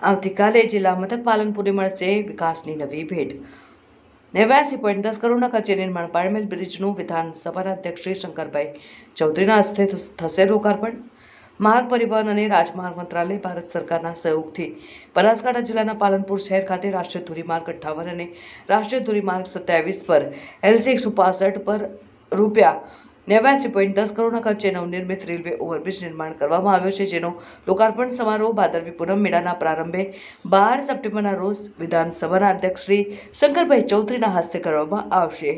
આવતીકાલે જિલ્લા મથક પાલનપુરે મળશે વિકાસની નવી ભેટ. નેવ્યાસી પોઈન્ટ દસ કરોડના ખર્ચે નિર્માણ પામેલ બ્રિજનું વિધાનસભાના અધ્યક્ષ શ્રી શંકરભાઈ ચૌધરીના હસ્તે થશે લોકાર્પણ. માર્ગ પરિવહન અને રાજમાર્ગ મંત્રાલય ભારત સરકારના સહયોગથી બનાસકાંઠા જિલ્લાના પાલનપુર શહેર ખાતે રાષ્ટ્રીય ધોરીમાર્ગ અઠ્ઠાવન અને રાષ્ટ્રીય ધોરીમાર્ગ સત્યાવીસ પર એલસી એકસો પર રૂપિયા નેવ્યાસી પોઈન્ટ દસ કરોડના ખર્ચે નવનિર્મિત રેલવે ઓવરબ્રિજ નિર્માણ કરવામાં આવ્યો છે, જેનો લોકાર્પણ સમારોહ ભાદરવી પૂનમ મેળાના પ્રારંભે બાર સપ્ટેમ્બરના રોજ વિધાનસભાના અધ્યક્ષ શ્રી શંકરભાઈ ચૌધરીના હસ્તે કરવામાં આવશે.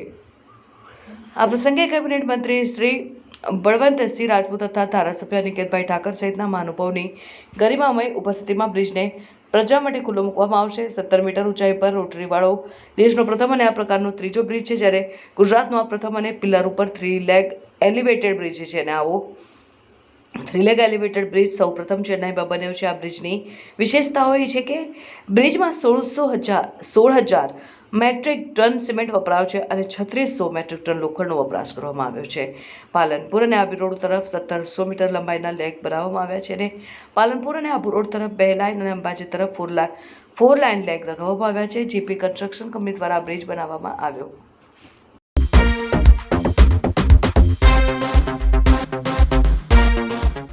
આ પ્રસંગે કેબિનેટ મંત્રી શ્રી બળવંતસિંહ રાજપૂત તથા ધારાસભ્ય નિકેતભાઈ ઠાકર સહિતના મહાનુભાવની ગરિમામય ઉપસ્થિતિમાં બ્રિજને પ્રજા માટે ખુલ્લો મૂકવામાં આવશે. સત્તર મીટર ઊંચાઈ પર રોટરીવાળો દેશનો પ્રથમ અને આ પ્રકારનો ત્રીજો બ્રિજ છે, જ્યારે ગુજરાતનો આ પ્રથમ અને પિલર ઉપર થ્રી લેગ એલિવેટેડ બ્રિજ છે. અને આવો થ્રી લેગ એલિવેટેડ બ્રિજ સૌ પ્રથમ ચેન્નાઈમાં બન્યો છે. આ બ્રિજની વિશેષતાઓ એ છે કે બ્રિજમાં સોળસો હજાર, સોળ હજાર મેટ્રિક ટન સિમેન્ટ વપરાયો છે અને છત્રીસો મેટ્રિક ટન લોખંડનો વપરાશ કરવામાં આવ્યો છે. પાલનપુર અને આબુ રોડ તરફ સત્તરસો મીટર લંબાઈના લેગ બનાવવામાં આવ્યા છે અને પાલનપુર અને આબુ રોડ તરફ બે લાઇન અને અંબાજી તરફ four line four line leg લગાવવામાં આવ્યા છે. જીપી કન્સ્ટ્રક્શન કંપની દ્વારા બ્રિજ બનાવવામાં આવ્યો.